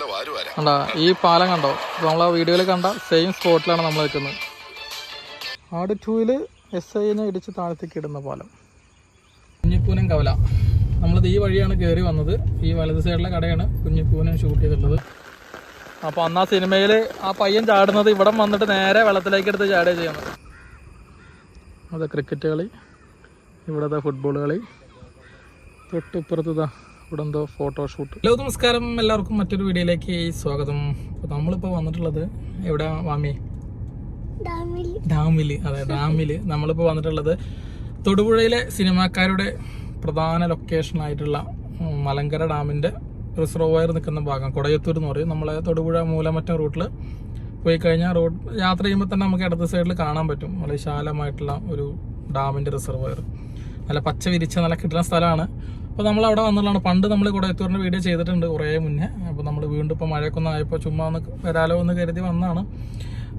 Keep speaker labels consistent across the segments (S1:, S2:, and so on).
S1: കണ്ടാ ഈ പാലം കണ്ടോ? നമ്മൾ ആ വീഡിയോയിൽ കണ്ട സെയിം സ്പോട്ടിലാണ് നമ്മൾ നിൽക്കുന്നത്. ആട് ടൂവിൽ എസ് ഐനെ ഇടിച്ച് താഴത്തേക്ക് ഇടുന്ന പാലം. കുഞ്ഞിപ്പൂനം കവല. നമ്മളിത് ഈ വഴിയാണ് കയറി വന്നത്. ഈ വലത് സൈഡിലെ കടയാണ് കുഞ്ഞിപ്പൂനം ഷൂട്ട് ചെയ്തിട്ടുള്ളത്. അപ്പോൾ അന്ന് ആ സിനിമയിൽ ആ പയ്യൻ ചാടുന്നത് ഇവിടെ വന്നിട്ട് നേരെ വെള്ളത്തിലേക്ക് എടുത്ത് ചാടുക ചെയ്യുന്നത്. അത് ക്രിക്കറ്റ് കളി. ഇവിടുത്തെ ഫുട്ബോൾ കളി. തൊട്ടിപ്പുറത്ത് ഇതാ ഇവിടെ എന്തോ ഫോട്ടോഷൂട്ട് ഹലോ നമസ്കാരം. എല്ലാവർക്കും മറ്റൊരു വീഡിയോയിലേക്ക് സ്വാഗതം. അപ്പോൾ നമ്മളിപ്പോൾ വന്നിട്ടുള്ളത് എവിടെ വാമി? ഡാമിൽ അതെ ഡാമിൽ നമ്മളിപ്പോൾ വന്നിട്ടുള്ളത് തൊടുപുഴയിലെ സിനിമാക്കാരുടെ പ്രധാന ലൊക്കേഷൻ ആയിട്ടുള്ള മലങ്കര ഡാമിന്റെ റിസർവോയർ നിൽക്കുന്ന ഭാഗം കൊടയത്തൂർ എന്ന് പറയും. നമ്മളെ തൊടുപുഴ മൂലമറ്റം റൂട്ടിൽ പോയി കഴിഞ്ഞാൽ റോഡ് യാത്ര ചെയ്യുമ്പോൾ തന്നെ നമുക്ക് ഇടത് സൈഡിൽ കാണാൻ പറ്റും. വളരെ വിശാലമായിട്ടുള്ള ഒരു ഡാമിന്റെ റിസർവോയർ നല്ല പച്ച വിരിച്ച നല്ല കിട്ടുന്ന സ്ഥലമാണ്. അപ്പോൾ നമ്മൾ അവിടെ വന്നിട്ടാണ് പണ്ട് നമ്മൾ കുടയത്തൂരിന്റെ വീഡിയോ ചെയ്തിട്ടുണ്ട് കുറേ മുന്നേ. അപ്പോൾ നമ്മൾ വീണ്ടും ഇപ്പോൾ മഴയൊക്കെ ഒന്ന് ആയപ്പോൾ ചുമ്മാ ഒന്ന് വരാലോ എന്ന് കരുതി വന്നതാണ്.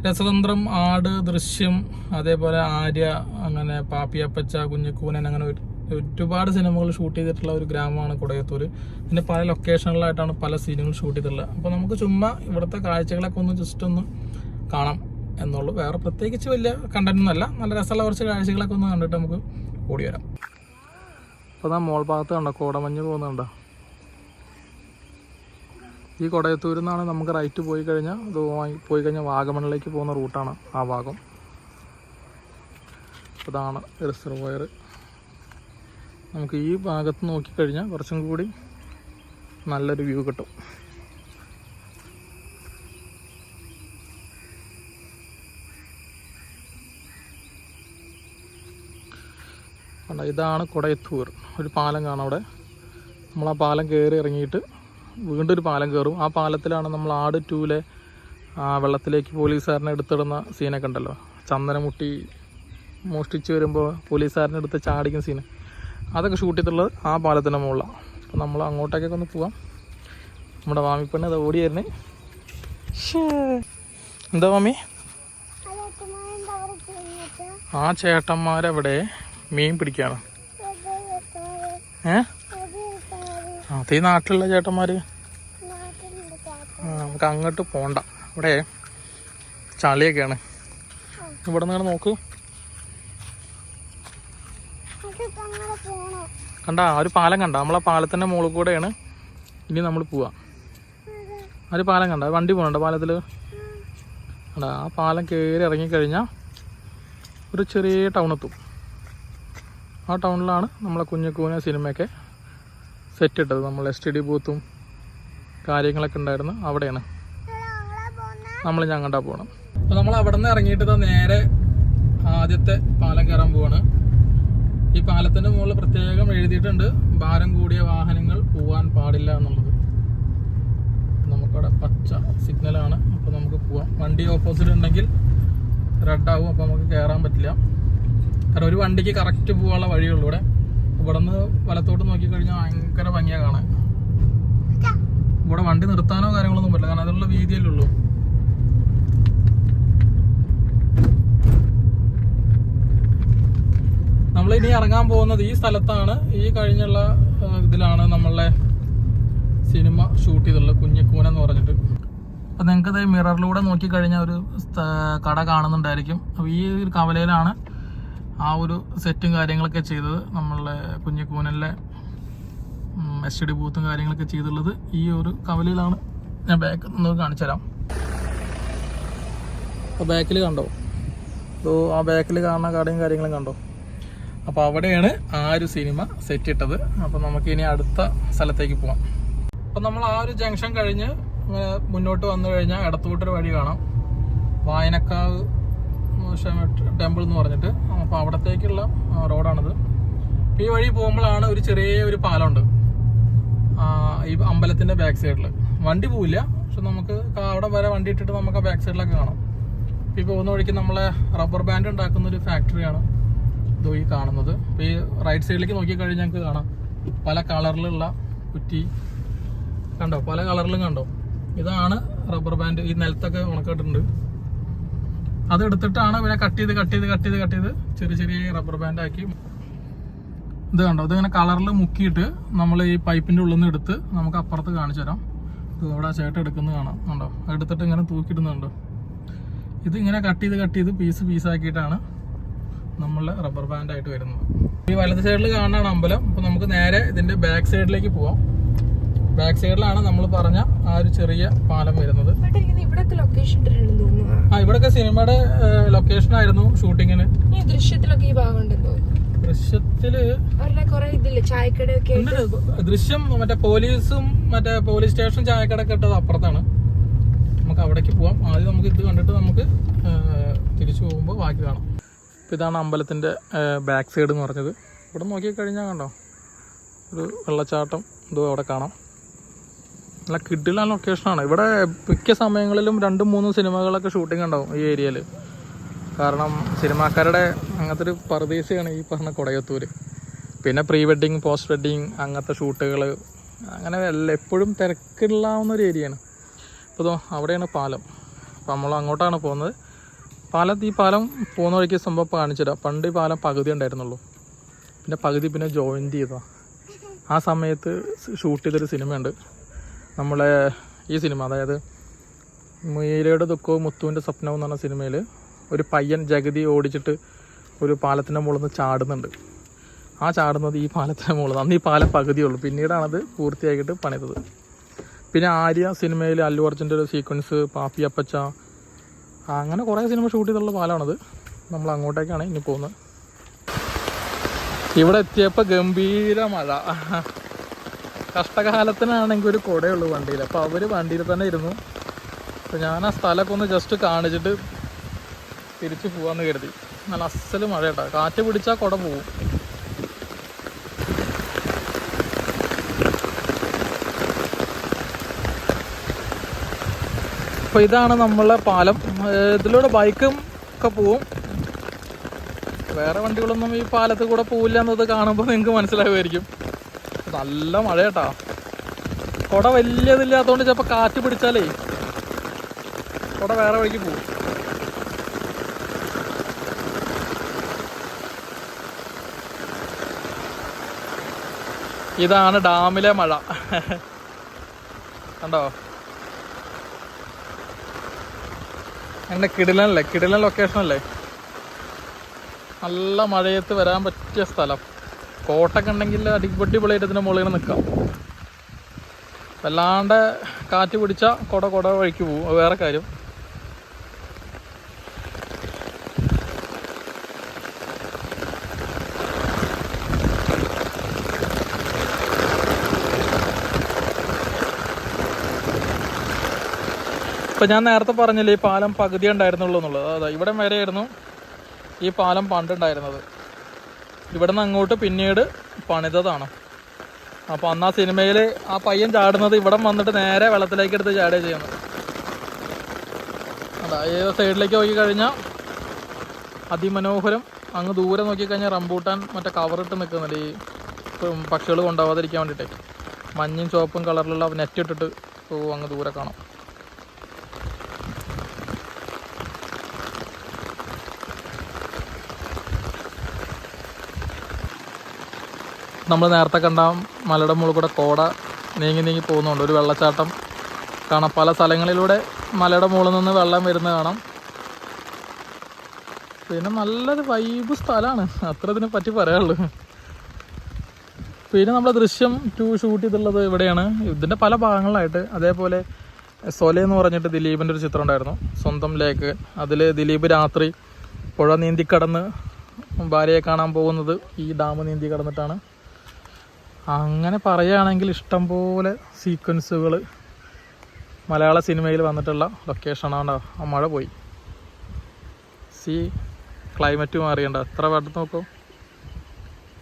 S1: രസതന്ത്രം ആട് ദൃശ്യം അതേപോലെ ആര്യ അങ്ങനെ പാപ്പിയപ്പച്ച കുഞ്ഞിക്കൂനൻ അങ്ങനെ ഒരു- ഒരുപാട് സിനിമകൾ ഷൂട്ട് ചെയ്തിട്ടുള്ള ഒരു ഗ്രാമമാണ് കൊടയത്തൂർ ഇതിന്റെ പല ലൊക്കേഷനിലായിട്ടാണ് പല സീനുകൾ ഷൂട്ട് ചെയ്തിട്ടുള്ളത്. അപ്പോൾ നമുക്ക് ചുമ്മാ ഇവിടുത്തെ കാഴ്ചകളൊക്കെ ഒന്ന് ജസ്റ്റ് ഒന്ന് കാണാം എന്നുള്ളൂ. വേറെ പ്രത്യേകിച്ച് വലിയ കണ്ടന്റൊന്നും അല്ല. നല്ല രസമുള്ള കുറച്ച് കാഴ്ചകളൊക്കെ ഒന്ന് കണ്ടിട്ട് നമുക്ക് ഓടി വരാം. അപ്പോൾ നമ്മൾ മോൾ ഭാഗത്ത് കണ്ട കോടമഞ്ഞ് പോകുന്നുണ്ടോ? ഈ കൊടയത്തൂരിൽ നിന്നാണ് നമുക്ക് റൈറ്റ് പോയി കഴിഞ്ഞാൽ പോയി കഴിഞ്ഞാൽ വാഗമണിലേക്ക് പോകുന്ന റൂട്ടാണ് ആ ഭാഗം. അതാണ് റിസർവോയർ നമുക്ക് ഈ ഭാഗത്ത് നോക്കിക്കഴിഞ്ഞാൽ കുറച്ചും കൂടി നല്ലൊരു വ്യൂ കിട്ടും. കണ്ടോ, ഇതാണ് കൊടയത്തൂർ ഒരു പാലം കാണാം അവിടെ. നമ്മൾ ആ പാലം കയറി ഇറങ്ങിയിട്ട് വീണ്ടും ഒരു പാലം കയറും. ആ പാലത്തിലാണ് നമ്മൾ ആട് ടൂലെ വെള്ളത്തിലേക്ക് പോലീസുകാരനെ എടുത്തിടുന്ന സീനൊക്കെ ഉണ്ടല്ലോ. ചന്ദനമുട്ടി മോഷ്ടിച്ച് വരുമ്പോൾ പോലീസുകാരനെ എടുത്ത് ചാടിക്കുന്ന സീന്. അതൊക്കെ ഷൂട്ട് ചെയ്തിട്ടുള്ളത് ആ പാലത്തിന്റെ മുകളിലാണ്. അപ്പം നമ്മൾ അങ്ങോട്ടേക്കൊക്കെ ഒന്ന് പോവാം. നമ്മുടെ മാമിപ്പെണ്ണ് അത് ഓടിയായിരുന്നേ എന്താ മാമി? ആ ചേട്ടന്മാരവിടെ. മീൻ പിടിക്കാണ് ഏ അത് ഈ നാട്ടിലുള്ള ചേട്ടന്മാര്? നമുക്ക് അങ്ങോട്ട് പോണ്ട. ഇവിടെ ചളിയൊക്കെയാണ്. ഇവിടെ നിന്ന് നോക്ക്. കണ്ട ആ ഒരു പാലം കണ്ട. നമ്മളെ പാലത്തിന്റെ മുകളിൽ കൂടെയാണ്. ഇനി നമ്മൾ പോവാ. ആ ഒരു പാലം കണ്ട. വണ്ടി പോകണ്ട പാലത്തിൽ കണ്ട ആ പാലം കയറി ഇറങ്ങിക്കഴിഞ്ഞാൽ ഒരു ചെറിയ ടൗൺ എത്തും. ആ ടൗണിലാണ് നമ്മളെ കുഞ്ഞുക്കൂന സിനിമയൊക്കെ സെറ്റ് ഇട്ടത് നമ്മൾ എസ് ടി ഡി ബൂത്തും കാര്യങ്ങളൊക്കെ ഉണ്ടായിരുന്നു. അവിടെയാണ് നമ്മൾ ഞങ്ങളുടെ പോകണം അപ്പോൾ നമ്മൾ അവിടെ നിന്ന് ഇറങ്ങിയിട്ട് നേരെ ആദ്യത്തെ പാലം കയറാൻ പോവാണ്. ഈ പാലത്തിന്റെ മുകളിൽ പ്രത്യേകം എഴുതിയിട്ടുണ്ട് ഭാരം കൂടിയ വാഹനങ്ങൾ പോവാൻ പാടില്ല എന്നുള്ളത്. നമുക്കവിടെ പച്ച സിഗ്നലാണ് അപ്പോൾ നമുക്ക് പോവാം. വണ്ടി ഓപ്പോസിറ്റ് ഉണ്ടെങ്കിൽ റെഡ് ആവും. അപ്പോൾ നമുക്ക് കയറാൻ പറ്റില്ല. കാരണം ഒരു വണ്ടിക്ക് കറക്റ്റ് പോകാനുള്ള വഴിയുള്ളൂ ഇവിടെ. ഇവിടെ നിന്ന് വലത്തോട്ട് നോക്കിക്കഴിഞ്ഞാൽ ഭയങ്കര ഭംഗിയാണ് കാണാൻ. ഇവിടെ വണ്ടി നിർത്താനോ കാര്യങ്ങളൊന്നും പറ്റില്ല കാരണം അതിനുള്ള വീതിയല്ലേ ഉള്ളൂ. നമ്മൾ ഇനി ഇറങ്ങാൻ പോകുന്നത് ഈ സ്ഥലത്താണ്. ഈ കഴിഞ്ഞുള്ള ഇതിലാണ് നമ്മളെ സിനിമ ഷൂട്ട് ചെയ്തിട്ടുള്ളത് കുഞ്ഞിക്കൂന എന്ന് പറഞ്ഞിട്ട്. അപ്പൊ നിങ്ങൾക്ക് ഇത് മിററിലൂടെ നോക്കിക്കഴിഞ്ഞാൽ ഒരു കട കാണുന്നുണ്ടായിരിക്കും. അപ്പോൾ ഈ ഒരു കവലയിലാണ് ആ ഒരു സെറ്റും കാര്യങ്ങളൊക്കെ ചെയ്തത് നമ്മളുടെ കുഞ്ഞിക്കൂനലിലെ എസ് ഡി ബൂത്തും കാര്യങ്ങളൊക്കെ ചെയ്തുള്ളത് ഈ ഒരു കവലയിലാണ്. ഞാൻ ബാക്ക് നിന്ന് കാണിച്ചു തരാം. അപ്പോൾ ബാക്കിൽ കണ്ടോ? അപ്പോൾ ആ ബാക്കിൽ കാണുന്ന കടയും കാര്യങ്ങളും കണ്ടോ? അപ്പോൾ അവിടെയാണ് ആ ഒരു സിനിമ സെറ്റ് ഇട്ടത്. അപ്പോൾ നമുക്ക് ഇനി അടുത്ത സ്ഥലത്തേക്ക് പോവാം. അപ്പോൾ നമ്മൾ ആ ഒരു ജംഗ്ഷൻ കഴിഞ്ഞ് മുന്നോട്ട് വന്നു കഴിഞ്ഞാൽ ഇടത്തോട്ടൊരു വഴി കാണാം. വായനക്കാവ് ടെമ്പിൾ എന്ന് പറഞ്ഞിട്ട്. അപ്പോൾ അവിടത്തേക്കുള്ള റോഡാണത്. ഈ വഴി പോകുമ്പോഴാണ് ഒരു ചെറിയ ഒരു പാലമുണ്ട്. ഈ അമ്പലത്തിന്റെ ബാക്ക് സൈഡിൽ വണ്ടി പോവില്ല. പക്ഷെ നമുക്ക് അവിടെ വരെ വണ്ടി ഇട്ടിട്ട് നമുക്ക് ആ ബാക്ക് സൈഡിലൊക്കെ കാണാം. ഈ പോകുന്ന വഴിക്ക് നമ്മളെ റബ്ബർ ബാൻഡ് ഉണ്ടാക്കുന്ന ഒരു ഫാക്ടറിയാണ് ഇതോ ഈ കാണുന്നത്. അപ്പോൾ ഈ റൈറ്റ് സൈഡിലേക്ക് നോക്കിക്കഴിഞ്ഞാൽ ഞങ്ങൾക്ക് കാണാം. പല കളറിലുള്ള കുറ്റി. കണ്ടോ? പല കളറിലും കണ്ടോ? ഇതാണ് റബ്ബർ ബാൻഡ് ഈ നിലത്തൊക്കെ ഉണക്കിയിട്ടുണ്ട്. അത് എടുത്തിട്ടാണ് പിന്നെ കട്ട് ചെയ്ത് കട്ട് ചെയ്ത് കട്ട് ചെയ്ത് കട്ട് ചെയ്ത് ചെറിയ ചെറിയ റബ്ബർ ബാൻഡ് ആക്കി. ഇത് കണ്ടോ? ഇതിങ്ങനെ കളറിൽ മുക്കിയിട്ട് നമ്മൾ ഈ പൈപ്പിന്റെ ഉള്ളിൽ നിന്ന് എടുത്ത് നമുക്ക് അപ്പുറത്ത് കാണിച്ചു തരാം. ഇത് അവിടെ ചേട്ടൻ എടുക്കുന്നത് കാണാം. കണ്ടോ? എടുത്തിട്ട് ഇങ്ങനെ തൂക്കിയിടുന്നുണ്ട്. ഇത് ഇങ്ങനെ കട്ട് ചെയ്ത് കട്ട് ചെയ്ത് പീസ് പീസാക്കിയിട്ടാണ് നമ്മളെ റബ്ബർ ബാൻഡായിട്ട് വരുന്നത്. ഈ വലത് സൈഡിൽ കാണാണ് അമ്പലം. അപ്പോൾ നമുക്ക് നേരെ ഇതിന്റെ ബാക്ക് സൈഡിലേക്ക് പോവാം. ബാക്ക് സൈഡിലാണ് നമ്മൾ പറഞ്ഞ ആ ഒരു ചെറിയ പാലം വരുന്നത്. ആ ഇവിടൊക്കെ സിനിമയുടെ ലൊക്കേഷൻ ആയിരുന്നു ഷൂട്ടിങ്ങിന്.
S2: ദൃശ്യത്തിലൊക്കെ ഈ ഭാഗം
S1: ദൃശ്യത്തിൽ. ദൃശ്യം മറ്റേ പോലീസും മറ്റേ പോലീസ് സ്റ്റേഷൻ ചായക്കടയൊക്കെ ഇട്ടത് അപ്പുറത്താണ്. നമുക്ക് അവിടേക്ക് പോവാം. ആദ്യം നമുക്ക് ഇത് കണ്ടിട്ട് നമുക്ക് തിരിച്ചു പോകുമ്പോൾ ബാക്കി കാണാം. ഇപ്പം ഇതാണ് അമ്പലത്തിന്റെ ബാക്ക് സൈഡ് എന്ന് പറഞ്ഞത്. ഇവിടെ നോക്കി കഴിഞ്ഞാൽ കണ്ടോ? ഒരു വെള്ളച്ചാട്ടം ഇതും അവിടെ കാണാം. നല്ല കിഡിലാണ് ലൊക്കേഷനാണ് ഇവിടെ മിക്ക സമയങ്ങളിലും രണ്ടും മൂന്നും സിനിമകളൊക്കെ ഷൂട്ടിംഗ് ഉണ്ടാവും ഈ ഏരിയയിൽ കാരണം സിനിമാക്കാരുടെ അങ്ങനത്തെ ഒരു പർദേശിയാണ് ഈ പറഞ്ഞ കൊടയത്തൂർ പിന്നെ പ്രീ വെഡിങ് പോസ്റ്റ് വെഡിങ് അങ്ങനത്തെ ഷൂട്ടുകൾ അങ്ങനെ എല്ലാം എപ്പോഴും തിരക്കില്ലാവുന്ന ഒരു ഏരിയയാണ് ഇപ്പോൾ അവിടെയാണ് പാലം. അപ്പോൾ നമ്മൾ അങ്ങോട്ടാണ് പോകുന്നത്. പാലത്ത് ഈ പാലം പോകുന്ന വഴിക്ക് സംഭവം കാണിച്ചുതരാം. പണ്ട് ഈ പാലം പകുതി ഉണ്ടായിരുന്നുള്ളൂ. പിന്നെ പകുതി പിന്നെ ജോയിന്റ് ചെയ്തതാണ് ആ സമയത്ത് ഷൂട്ട് ചെയ്തൊരു സിനിമയുണ്ട്. നമ്മളെ ഈ സിനിമ അതായത് മീരയുടെ ദുഃഖവും മുത്തുവിന്റെ സ്വപ്നവും എന്ന് പറഞ്ഞ സിനിമയിൽ ഒരു പയ്യൻ ജഗതി ഓടിച്ചിട്ട് ഒരു പാലത്തിന്റെ മുകളിൽ നിന്ന് ചാടുന്നുണ്ട്. ആ ചാടുന്നത് ഈ പാലത്തിന്റെ മുകളിൽ അന്ന് ഈ പാലം പകുതിയുള്ളൂ. പിന്നീടാണത് പൂർത്തിയാക്കിയിട്ട് പണിതത്. പിന്നെ ആര്യ സിനിമയിൽ അല്ലു അർജുന്റെ ഒരു സീക്വൻസ് പാപ്പി അപ്പച്ച അങ്ങനെ കുറേ സിനിമ ഷൂട്ട് ചെയ്തിട്ടുള്ള പാലമാണത് നമ്മൾ അങ്ങോട്ടേക്കാണ് ഇനി പോകുന്നത്. ഇവിടെ എത്തിയപ്പോൾ ഗംഭീര മഴ. കഷ്ടകാലത്തിനാണെങ്കിൽ ഒരു കുടയുള്ളൂ വണ്ടിയിൽ. അപ്പോൾ അവർ വണ്ടിയിൽ തന്നെ ഇരുന്നു. അപ്പോൾ ഞാൻ ആ സ്ഥലമൊക്കെ ഒന്ന് ജസ്റ്റ് കാണിച്ചിട്ട് തിരിച്ചു പോവാന്ന് കരുതി. നല്ല അസൽ മഴ കേട്ടോ കാറ്റ് പിടിച്ചാൽ കുട പോവും. അപ്പോൾ ഇതാണ് നമ്മളെ പാലം. ഇതിലൂടെ ബൈക്കും ഒക്കെ പോവും. വേറെ വണ്ടികളൊന്നും ഈ പാലത്തിൽ കൂടെ പോവില്ല എന്നത് കാണുമ്പോൾ നിങ്ങൾക്ക് മനസ്സിലാവുമായിരിക്കും. നല്ല മഴ കേട്ടാ കുട വലിയതില്ലാത്തതുകൊണ്ട് ചിലപ്പോൾ കാറ്റ് പിടിച്ചാലേ കുട വേറെ വഴിക്ക് പോകും ഇതാണ് ഡാമിലെ മഴ. കണ്ടോ? എന്റെ കിടിലനല്ലേ? കിടിലൻ ലൊക്കേഷൻ അല്ലേ? നല്ല മഴയത്ത് വരാൻ പറ്റിയ സ്ഥലം. കോട്ടൊക്കെ ഉണ്ടെങ്കിൽ അടിപൊളിയായിട്ട് ഇതിന്റെ മുകളിൽ നിൽക്കാം. വല്ലാണ്ട് കാറ്റ് പിടിച്ച കുട കുട വഴിക്ക് പോകും വേറെ കാര്യം. ഇപ്പം ഞാൻ നേരത്തെ പറഞ്ഞില്ലേ ഈ പാലം പകുതി ഉണ്ടായിരുന്നുള്ളൂ എന്നുള്ളത്. അതാ ഇവിടെ വരെയായിരുന്നു ഈ പാലം പണ്ടുണ്ടായിരുന്നത്. ഇവിടെ നിന്ന് അങ്ങോട്ട് പിന്നീട് പണിതതാണ്. അപ്പോൾ അന്ന് ആ സിനിമയിൽ ആ പയ്യൻ ചാടുന്നത് ഇവിടെ വന്നിട്ട് നേരെ വെള്ളത്തിലേക്ക് എടുത്ത് ചാടുക ചെയ്യുന്നത്. അതാ ഏത് സൈഡിലേക്ക് നോക്കി കഴിഞ്ഞാൽ അതിമനോഹരം. അങ്ങ് ദൂരെ നോക്കി കഴിഞ്ഞാൽ റംബൂട്ടാൻ മറ്റേ കവറിട്ട് നിൽക്കുന്നുണ്ട് ഈ പക്ഷികൾ കൊണ്ടാവാതിരിക്കാൻ വേണ്ടിയിട്ടേ. മഞ്ഞും ചുവപ്പും കളറിലുള്ള നെറ്റ് ഇട്ടിട്ട് അങ്ങ് ദൂരെ കാണാം. നമ്മൾ നേരത്തെ കണ്ട മലയുടെ മുകളിൽ കൂടെ കോട നീങ്ങി നീങ്ങി പോകുന്നുണ്ട്. ഒരു വെള്ളച്ചാട്ടം കാണാം. പല സ്ഥലങ്ങളിലൂടെ മലയുടെ മുകളിൽ നിന്ന് വെള്ളം വരുന്നത് കാണാം. പിന്നെ നല്ലൊരു വൈബ് സ്ഥലമാണ്. അത്ര ഇതിനെ പറ്റി പറയാനുള്ളൂ. പിന്നെ നമ്മുടെ ദൃശ്യം ടു ഷൂട്ട് ചെയ്തിട്ടുള്ളത് ഇവിടെയാണ്. ഇതിന്റെ പല ഭാഗങ്ങളിലായിട്ട് അതേപോലെ സൊലെ എന്ന് പറഞ്ഞിട്ട് ദിലീപിന്റെ ഒരു ചിത്രം ഉണ്ടായിരുന്നു. സ്വന്തം ലേക്ക് അതിൽ ദിലീപ് രാത്രി പുഴ നീന്തി കടന്ന് ഭാര്യയെ കാണാൻ പോകുന്നത് ഈ ഡാം നീന്തി കടന്നിട്ടാണ്. അങ്ങനെ പറയുകയാണെങ്കിൽ ഇഷ്ടംപോലെ സീക്വൻസുകൾ മലയാള സിനിമയിൽ വന്നിട്ടുള്ള ലൊക്കേഷനാണ് ആ മഴ പോയി. സി ക്ലൈമറ്റ് മാറിയണ്ട എത്ര വട്ടം നോക്കും.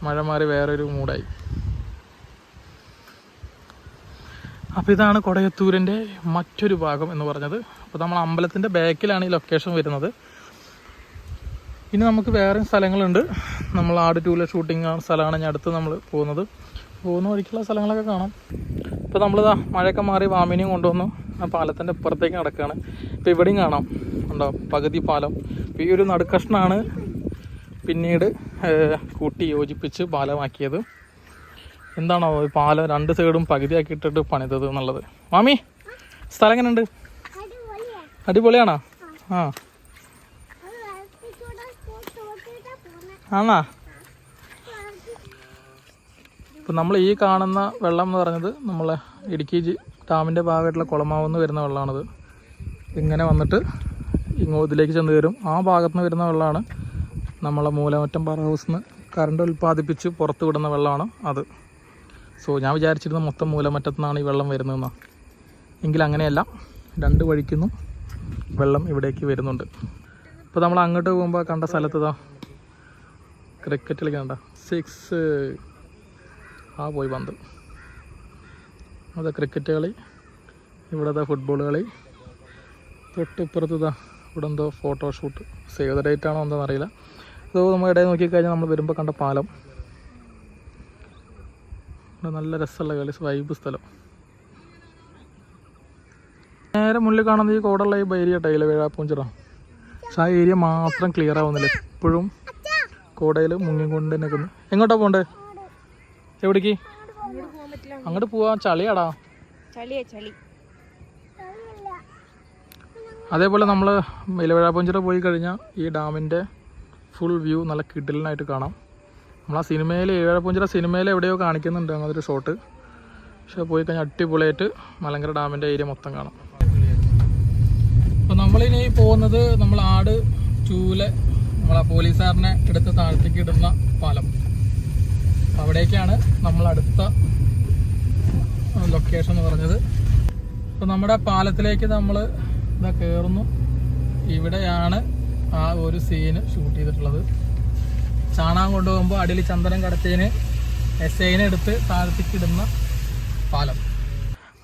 S1: മഴ മാറി വേറൊരു മൂടായി അപ്പോൾ ഇതാണ് കൊടയത്തൂരിന്റെ മറ്റൊരു ഭാഗം എന്ന് പറഞ്ഞത്. അപ്പോൾ നമ്മൾ അമ്പലത്തിന്റെ ബാക്കിലാണ് ഈ ലൊക്കേഷൻ വരുന്നത്. ഇനി നമുക്ക് വേറെ സ്ഥലങ്ങളുണ്ട്. നമ്മൾ ആട് ടൂലെ ഷൂട്ടിംഗ് സ്ഥലമാണ് ഞാൻ അടുത്ത് നമ്മൾ പോകുന്നത്. പോകുന്ന വഴിക്കുള്ള സ്ഥലങ്ങളൊക്കെ കാണാം. ഇപ്പോൾ നമ്മളിതാ മഴയൊക്കെ മാറി വാമിനിയും കൊണ്ടുവന്നു. ആ പാലത്തിന്റെ ഇപ്പുറത്തേക്ക് നടക്കുകയാണ് ഇപ്പോൾ ഇവിടെയും കാണാം. ഉണ്ടോ? പകുതി പാലം. ഇപ്പോൾ ഈ ഒരു നടുക്കഷ്ണാണ് പിന്നീട് കൂട്ടി യോജിപ്പിച്ച് പാലമാക്കിയത്. എന്താണോ ഈ പാലം രണ്ട് സൈഡും പകുതിയാക്കിയിട്ടിട്ട് പണിതത് എന്നുള്ളത്. മാമി സ്ഥലം എങ്ങനെയുണ്ട് അടിപൊളിയാണോ? ആ. ആണാ? ഇപ്പം നമ്മൾ ഈ കാണുന്ന വെള്ളം എന്ന് പറഞ്ഞത് നമ്മൾ ഇടുക്കി ഡാമിന്റെ ഭാഗമായിട്ടുള്ള കുളമാവെന്ന് വരുന്ന വെള്ളമാണത്. ഇങ്ങനെ വന്നിട്ട് ഇങ്ങോട്ട് ഇതിലേക്ക് ചെന്ന് കയറും. ആ ഭാഗത്ത് നിന്ന് വരുന്ന വെള്ളമാണ് നമ്മളെ മൂലമറ്റം പവർ ഹൗസിൽ നിന്ന് കറണ്ട് ഉൽപ്പാദിപ്പിച്ച് പുറത്ത് വിടുന്ന വെള്ളമാണ് അത്. സോ ഞാൻ വിചാരിച്ചിരുന്ന മൊത്തം മൂലമറ്റത്തുനിന്നാണ് ഈ വെള്ളം വരുന്നതെന്നാണ് എങ്കിൽ അങ്ങനെയല്ല രണ്ട് വഴിക്കുന്നു വെള്ളം ഇവിടേക്ക് വരുന്നുണ്ട്. ഇപ്പോൾ നമ്മൾ അങ്ങോട്ട് പോകുമ്പോൾ കണ്ട സ്ഥലത്ത് ഇതാ ക്രിക്കറ്റ് കളിക്കണ്ട സിക്സ് ആ പോയി പന്ത്. അത് ക്രിക്കറ്റ് കളി. ഇവിടെ ഫുട്ബോൾ കളി. തൊട്ടിപ്പുറത്ത് ഇതാ ഇവിടെ എന്തോ ഫോട്ടോഷൂട്ട് സേവ് ദ ഡേറ്റ് ആണോ എന്താണെന്ന് അറിയില്ല. അതോ നമ്മൾ ഇടയിൽ നോക്കിക്കഴിഞ്ഞാൽ നമ്മൾ വരുമ്പോൾ കണ്ട പാലം. ഇവിടെ നല്ല രസമുള്ള കളി വൈബ് സ്ഥലം. നേരെ മുന്നിൽ കാണുന്ന ഈ കോടുള്ള ഈ ഏരിയ ടൈല വേഴാപ്പൂഞ്ചിറ പക്ഷെ ആ ഏരിയ മാത്രം ക്ലിയർ ആവുന്നില്ല. എപ്പോഴും കോടയിൽ മുങ്ങിക്കൊണ്ട് നിൽക്കുന്നു. എങ്ങോട്ടാണ് പോണ്ടേ? എവിടേക്ക്?
S2: അങ്ങോട്ട്
S1: പോവാ. ചളിയാടാ.
S2: ചളിയാ ചളി.
S1: അതേപോലെ നമ്മൾ ഇലവേഴാപ്പഞ്ചിറ പോയി കഴിഞ്ഞാൽ ഈ ഡാമിന്റെ ഫുൾ വ്യൂ നല്ല കിടിലനായിട്ട് കാണാം. നമ്മൾ ആ സിനിമയിൽ ഇലവേഴാപ്പഞ്ചിറ സിനിമയിൽ എവിടെയോ കാണിക്കുന്നുണ്ട് അങ്ങനൊരു ഒരു ഷോട്ട് പക്ഷെ പോയി കഴിഞ്ഞാൽ അടിപൊളിയായിട്ട് മലങ്കര ഡാമിന്റെ ഏരിയ മൊത്തം കാണാം. അപ്പോൾ നമ്മളിനി പോകുന്നത് നമ്മൾ ആട് ചൂല നമ്മളാ പോലീസുകാരനെ എടുത്ത് താഴത്തേക്ക് ഇടുന്ന പാലം. അപ്പോൾ അവിടേക്കാണ് നമ്മൾ അടുത്ത ലൊക്കേഷൻ എന്ന് പറഞ്ഞത്. അപ്പോൾ നമ്മുടെ പാലത്തിലേക്ക് നമ്മൾ ഇതാ കയറുന്നു ഇവിടെയാണ് ആ ഒരു സീന് ഷൂട്ട് ചെയ്തിട്ടുള്ളത്. ചാണകം കൊണ്ടുപോകുമ്പോൾ അടിയിൽ ചന്ദനം കടത്തിയതിന് എസ് ഐനെ എടുത്ത് താഴ്ത്തിക്കിടുന്ന പാലം.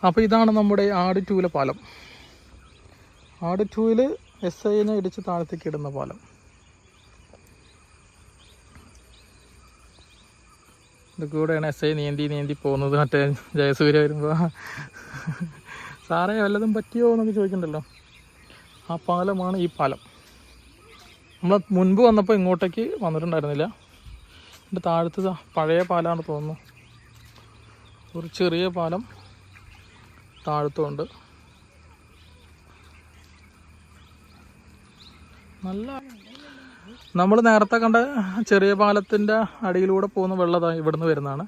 S1: അപ്പോൾ ഇതാണ് നമ്മുടെ ആട് ടൂലെ പാലം. ആട് ടൂവിൽ എസ് ഐനെ ഇടിച്ച് താഴ്ത്തിക്കിടുന്ന പാലം. ഇത് കൂടെയാണ് എസ് ഐ നീന്തി നീന്തി പോകുന്നത്. മറ്റേ ജയസൂര്യ വരുമ്പോൾ സാറേ വല്ലതും പറ്റിയോ എന്നൊക്കെ ചോദിക്കണ്ടല്ലോ. ആ പാലമാണ് ഈ പാലം. നമ്മൾ മുൻപ് വന്നപ്പോൾ ഇങ്ങോട്ടേക്ക് വന്നിട്ടുണ്ടായിരുന്നില്ല. എന്റെ താഴത്ത് പഴയ പാലാണ് തോന്നുന്നു. ഒരു ചെറിയ പാലം താഴത്തുണ്ട്. നല്ല നമ്മൾ നേരത്തെ കണ്ട ചെറിയ പാലത്തിന്റെ അടിയിലൂടെ പോകുന്ന വെള്ളം ഇവിടുന്ന് വരുന്നതാണ്.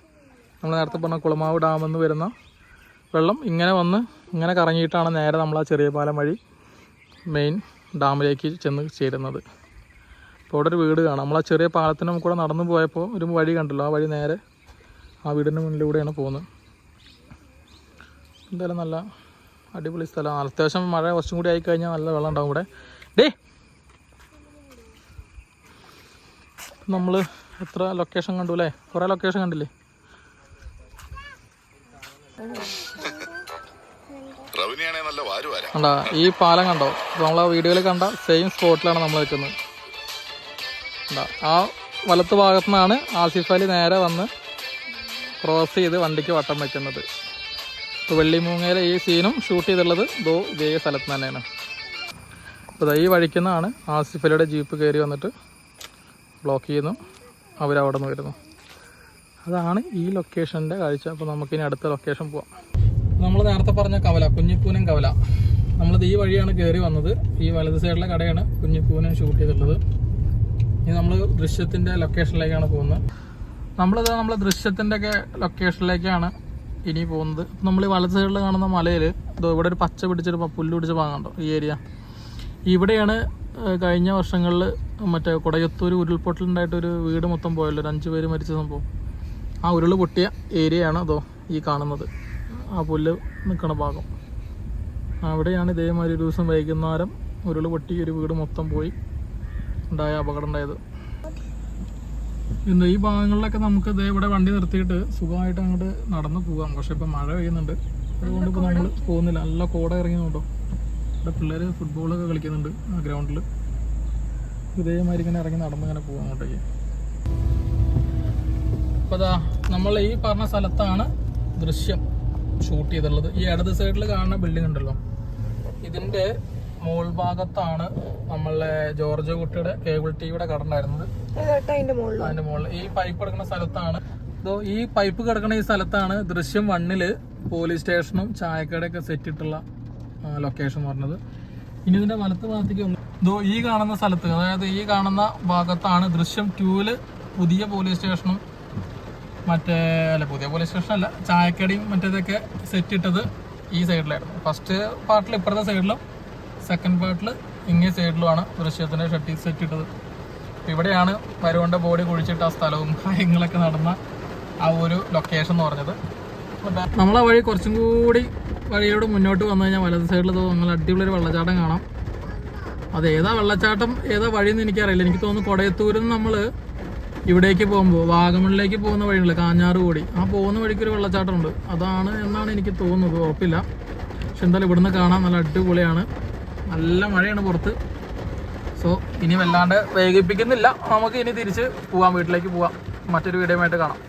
S1: നമ്മൾ നേരത്തെ പറഞ്ഞ കുളമാവ് ഡാമിൽ നിന്ന് വരുന്ന വെള്ളം ഇങ്ങനെ വന്ന് ഇങ്ങനെ കറങ്ങിയിട്ടാണ് നേരെ നമ്മൾ ആ ചെറിയ പാലം വഴി മെയിൻ ഡാമിലേക്ക് ചെന്ന് ചേരുന്നത്. അപ്പോൾ അവിടെ ഒരു വീട് കാണാം. നമ്മൾ ആ ചെറിയ പാലത്തിന് കൂടെ നടന്നു പോയപ്പോൾ ഒരു വഴി കണ്ടല്ലോ. ആ വഴി നേരെ ആ വീടിന്റെ മുന്നിലൂടെയാണ് പോകുന്നത്. എന്തായാലും നല്ല അടിപൊളി സ്ഥലമാണ്. അത്യാവശ്യം മഴ കുറച്ചും കൂടി ആയിക്കഴിഞ്ഞാൽ നല്ല വെള്ളം ഉണ്ടാവും ഇവിടെ. ഡേ നമ്മൾ എത്ര ലൊക്കേഷൻ കണ്ടു അല്ലേ കുറേ ലൊക്കേഷൻ കണ്ടില്ലേ? കണ്ടാ ഈ പാലം കണ്ടോ? നമ്മൾ ആ വീഡിയോയിൽ കണ്ട സെയിം സ്പോട്ടിലാണ് നമ്മൾ നിൽക്കുന്നത് കണ്ടോ ആ വലത്ത് ഭാഗത്തു നിന്നാണ് ആസിഫ് അലി നേരെ വന്ന് ക്രോസ് ചെയ്ത് വണ്ടിക്ക് വട്ടം വെക്കുന്നത്. ഇപ്പോൾ വെള്ളിമൂങ്ങയിലെ ഈ സീനും ഷൂട്ട് ചെയ്തിട്ടുള്ളത് ഇതോ ഇതേ സ്ഥലത്ത് തന്നെയാണ് അപ്പോൾ ഈ വഴിക്കുന്നാണ് ആസിഫ് അലിയുടെ ജീപ്പ് കയറി വന്നിട്ട് ബ്ലോക്ക് ചെയ്യുന്നു. അവരവിടെ നിന്ന് വരുന്നു. അതാണ് ഈ ലൊക്കേഷന്റെ കാഴ്ച. അപ്പോൾ നമുക്കിനി അടുത്ത ലൊക്കേഷൻ പോവാം. നമ്മൾ നേരത്തെ പറഞ്ഞ കവല കുഞ്ഞിപ്പൂനം കവല. നമ്മളിത് ഈ വഴിയാണ് കയറി വന്നത്. ഈ വലത് സൈഡിലെ കടയാണ് കുഞ്ഞിപ്പൂനം ഷൂട്ട് ചെയ്തിട്ടുള്ളത്. ഇനി നമ്മൾ ദൃശ്യത്തിന്റെ ലൊക്കേഷനിലേക്കാണ് പോകുന്നത്. നമ്മളിത് നമ്മൾ ദൃശ്യത്തിന്റെ ഒക്കെ ലൊക്കേഷനിലേക്കാണ് ഇനി പോകുന്നത്. നമ്മൾ ഈ വലത് സൈഡിൽ കാണുന്ന മലയിൽ ഇവിടെ ഒരു പച്ച പിടിച്ചൊരു പ- പുല്ല് പിടിച്ച ഭാഗമുണ്ടോ ഈ ഏരിയ ഇവിടെയാണ് കഴിഞ്ഞ വർഷങ്ങളിൽ മറ്റേ കൊടയത്തൂർ ഉരുൾപൊട്ടലുണ്ടായിട്ടൊരു വീട് മൊത്തം പോയല്ലോ. ഒരു അഞ്ച് പേര് മരിച്ച സംഭവം. ആ ഉരുൾ പൊട്ടിയ ഏരിയയാണ് അതോ ഈ കാണുന്നത്. ആ പുല്ല് നിൽക്കണ ഭാഗം. അവിടെയാണ് ഇതേമാതിരി ഒരു ദിവസം വൈകുന്നേരം ഉരുൾ പൊട്ടി ഒരു വീട് മൊത്തം പോയി ഉണ്ടായ അപകടം ഉണ്ടായത്. ഇന്ന് ഈ ഭാഗങ്ങളിലൊക്കെ നമുക്ക് ഇതേ ഇവിടെ വണ്ടി നിർത്തിയിട്ട് സുഖമായിട്ട് അങ്ങോട്ട് നടന്നു പോകാം. പക്ഷെ ഇപ്പം മഴ പെയ്യുന്നുണ്ട്. അതുകൊണ്ട് ഇപ്പോൾ നമ്മൾ പോകുന്നില്ല. നല്ല കോട ഇറങ്ങുന്നുണ്ടോ ഇവിടെ പിള്ളേർ ഫുട്ബോളൊക്കെ കളിക്കുന്നുണ്ട് ആ ഗ്രൗണ്ടിൽ ഇതേമാതിരി ഇങ്ങനെ ഇറങ്ങി നടന്ന് ഇങ്ങനെ പോകാം അങ്ങോട്ടേക്ക്. അപ്പോൾ അതാ നമ്മൾ ഈ പറഞ്ഞ സ്ഥലത്താണ് ദൃശ്യം ഷൂട്ട് ചെയ്തിട്ടുള്ളത്. ഈ ഇടത് സൈഡിൽ കാണുന്ന ബിൽഡിംഗ് ഉണ്ടല്ലോ. ഇതിന്റെ മോൾ ഭാഗത്താണ് നമ്മളെ ജോർജ് കുട്ടിയുടെ കേബിൾ ടിവിയുടെ കട ഉണ്ടായിരുന്നത്.
S2: അതിന്റെ മുകളിൽ
S1: അതിന്റെ മുകളിൽ ഈ പൈപ്പ് കിടക്കുന്ന സ്ഥലത്താണ്. ഇതോ ഈ പൈപ്പ് കിടക്കുന്ന ഈ സ്ഥലത്താണ് ദൃശ്യം വണ്ണിൽ പോലീസ് സ്റ്റേഷനും ചായക്കടയൊക്കെ സെറ്റ് ഇട്ടുള്ള ലൊക്കേഷൻ എന്ന് പറഞ്ഞത്. ഇനി ഇതിന്റെ വലത്ത് ഭാഗത്തേക്ക് ഇതോ ഈ കാണുന്ന സ്ഥലത്ത് അതായത് ഈ കാണുന്ന ഭാഗത്താണ് ദൃശ്യം ടൂവിൽ പുതിയ പോലീസ് സ്റ്റേഷനും മറ്റേ അല്ല പുതിയ പോലീസ് സ്റ്റേഷൻ അല്ല ചായക്കടയും മറ്റേതൊക്കെ സെറ്റ് ഇട്ടത് ഈ സൈഡിലായിരുന്നു ഫസ്റ്റ് പാർട്ടിൽ ഇപ്പുറത്തെ സൈഡിലും സെക്കൻഡ് പാർട്ടിൽ ഇങ്ങേ സൈഡിലുമാണ് ദൃശ്യത്തിന്റെ ഷട്ടി സെറ്റ് ഇട്ടത്. ഇവിടെയാണ് വരുവന്റെ ബോഡി കുഴിച്ചിട്ട ആ സ്ഥലവും കാര്യങ്ങളൊക്കെ നടന്ന ആ ഒരു ലൊക്കേഷൻ എന്ന് പറഞ്ഞത്. നമ്മളെ വഴി കുറച്ചും കൂടി വഴിയിലൂടെ മുന്നോട്ട് വന്നു കഴിഞ്ഞാൽ വലത് സൈഡിൽ നമ്മൾ അടിപൊളി ഒരു വെള്ളച്ചാട്ടം കാണാം. അത് ഏതാ വെള്ളച്ചാട്ടം? ഏതാ വഴിയെന്ന് എനിക്കറിയില്ല. എനിക്ക് തോന്നുന്നു കൊടയത്തൂരിൽ നിന്ന് നമ്മൾ ഇവിടേക്ക് പോകുമ്പോൾ വാഗമണിലേക്ക് പോകുന്ന വഴിയുണ്ട് കാഞ്ഞാറ് കൂടി. ആ പോകുന്ന വഴിക്ക് ഒരു വെള്ളച്ചാട്ടമുണ്ട്. അതാണ് എന്നാണ് എനിക്ക് തോന്നുന്നത്. ഉറപ്പില്ല. പക്ഷെ എന്തായാലും ഇവിടുന്ന് കാണാൻ നല്ല അടിപൊളിയാണ്. നല്ല മഴയാണ് പുറത്ത്. സോ ഇനി വല്ലാണ്ട് വൈകിപ്പിക്കുന്നില്ല നമുക്ക് ഇനി തിരിച്ച് പോവാം വീട്ടിലേക്ക് പോവാം. മറ്റൊരു വീഡിയോ ആയിട്ട് കാണാം.